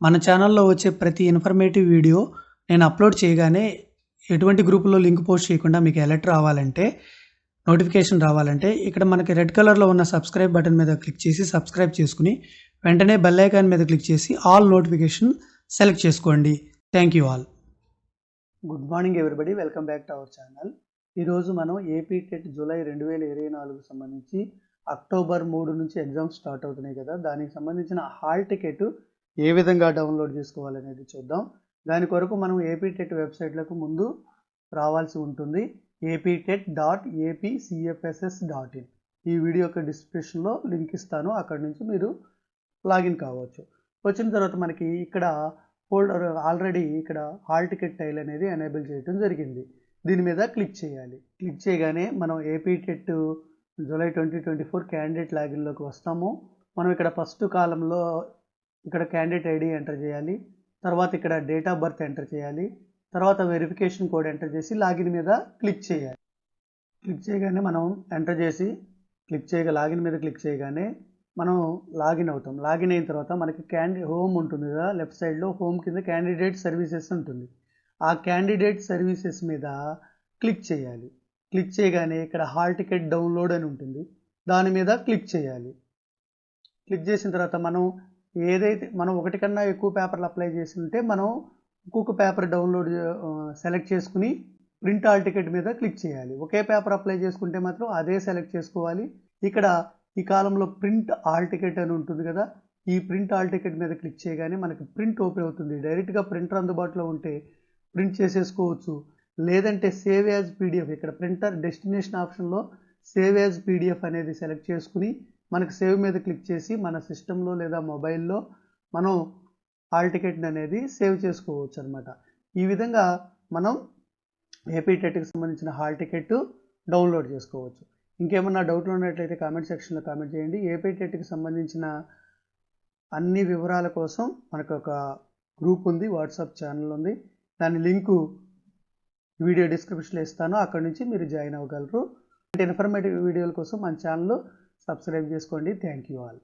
మన ఛానల్లో వచ్చే ప్రతి ఇన్ఫర్మేటివ్ వీడియో నేను అప్లోడ్ చేయగానే ఎటువంటి గ్రూపులో లింక్ పోస్ట్ చేయకుండా మీకు అలర్ట్ రావాలంటే నోటిఫికేషన్ రావాలంటే ఇక్కడ మనకి రెడ్ కలర్లో ఉన్న సబ్స్క్రైబ్ బటన్ మీద క్లిక్ చేసి సబ్స్క్రైబ్ చేసుకుని వెంటనే బెల్ ఐకాన్ మీద క్లిక్ చేసి ఆల్ నోటిఫికేషన్ సెలెక్ట్ చేసుకోండి. Thank you all good morning everybody welcome back to our channel ఈరోజు మనం ఏపీ టెట్ జూలై రెండు వేల ఇరవై నాలుగు సంబంధించి అక్టోబర్ మూడు నుంచి ఎగ్జామ్స్ స్టార్ట్ అవుతున్నాయి కదా. దానికి సంబంధించిన హాల్ టికెట్ ఏ విధంగా డౌన్లోడ్ చేసుకోవాలనేది చూద్దాం. దాని కొరకు మనం ఏపీ టెట్ వెబ్సైట్లకు ముందు రావాల్సి ఉంటుంది. AP TET dot APCFSS dot in ఈ వీడియో యొక్క డిస్క్రిప్షన్లో లింక్ ఇస్తాను. అక్కడ నుంచి మీరు లాగిన్ కావచ్చు. వచ్చిన తర్వాత మనకి ఇక్కడ ఫోల్డర్ ఆల్రెడీ ఇక్కడ హాల్ టికెట్ టైల్ అనేది ఎనేబుల్ చేయడం జరిగింది. దీని మీద క్లిక్ చేయాలి. క్లిక్ చేయగానే మనం AP TET July twenty twenty four candidate లాగిన్లోకి వస్తాము. మనం ఇక్కడ ఫస్ట్ కాలంలో ఇక్కడ క్యాండిడేట్ ఐడి ఎంటర్ చేయాలి. తర్వాత ఇక్కడ డేట్ ఆఫ్ బర్త్ ఎంటర్ చేయాలి. తర్వాత వెరిఫికేషన్ కోడ్ ఎంటర్ చేసి లాగిన్ మీద క్లిక్ చేయాలి. క్లిక్ చేయగానే మనం ఎంటర్ చేసి క్లిక్ చేయగా లాగిన్ మీద క్లిక్ చేయగానే మనం లాగిన్ అవుతాం. లాగిన్ అయిన తర్వాత మనకి క్యాండి హోమ్ ఉంటుంది కదా లెఫ్ట్ సైడ్లో హోమ్ కింద క్యాండిడేట్ సర్వీసెస్ ఉంటుంది. ఆ క్యాండిడేట్ సర్వీసెస్ మీద క్లిక్ చేయాలి. క్లిక్ చేయగానే ఇక్కడ హాల్ టికెట్ డౌన్లోడ్ అని ఉంటుంది. దాని మీద క్లిక్ చేయాలి. క్లిక్ చేసిన తర్వాత మనం ఏదైతే మనం ఒకటి కన్నా ఎక్కువ పేపర్లు అప్లై చేసి ఉంటే మనం ఒక్కొక్క పేపర్ డౌన్లోడ్ సెలెక్ట్ చేసుకుని ప్రింట్ ఆల్ టికెట్ మీద క్లిక్ చేయాలి. ఒకే పేపర్ అప్లై చేసుకుంటే మాత్రం అదే సెలెక్ట్ చేసుకోవాలి. ఇక్కడ ఈ కాలంలో ప్రింట్ ఆల్ టికెట్ అని ఉంటుంది కదా ఈ ప్రింట్ ఆల్ టికెట్ మీద క్లిక్ చేయగానే మనకి ప్రింట్ ఓపెన్ అవుతుంది. డైరెక్ట్గా ప్రింటర్ అందుబాటులో ఉంటే ప్రింట్ చేసేసుకోవచ్చు. లేదంటే సేవ్ యాజ్ పీడిఎఫ్ ఇక్కడ ప్రింటర్ డెస్టినేషన్ ఆప్షన్లో సేవ్ యాజ్ పీడిఎఫ్ అనేది సెలెక్ట్ చేసుకుని మనకు సేవ్ మీద క్లిక్ చేసి మన సిస్టంలో లేదా మొబైల్లో మనం హాల్ టికెట్ని అనేది సేవ్ చేసుకోవచ్చు అనమాట ఈ విధంగా మనం ఏపీ టెట్కి సంబంధించిన హాల్ టికెట్ డౌన్లోడ్ చేసుకోవచ్చు. ఇంకేమన్నా డౌట్లు ఉన్నట్లయితే కామెంట్ సెక్షన్లో కామెంట్ చేయండి. ఏపీ టెట్కి సంబంధించిన అన్ని వివరాల కోసం మనకు ఒక గ్రూప్ ఉంది వాట్సాప్ ఛానల్ ఉంది. దాని లింకు వీడియో డిస్క్రిప్షన్లో ఇస్తాను. అక్కడ నుంచి మీరు జాయిన్ అవ్వగలరు. అంటే ఇన్ఫర్మేటివ్ వీడియోల కోసం మన ఛానల్ సబ్స్క్రైబ్ చేసుకోండి. Thank you all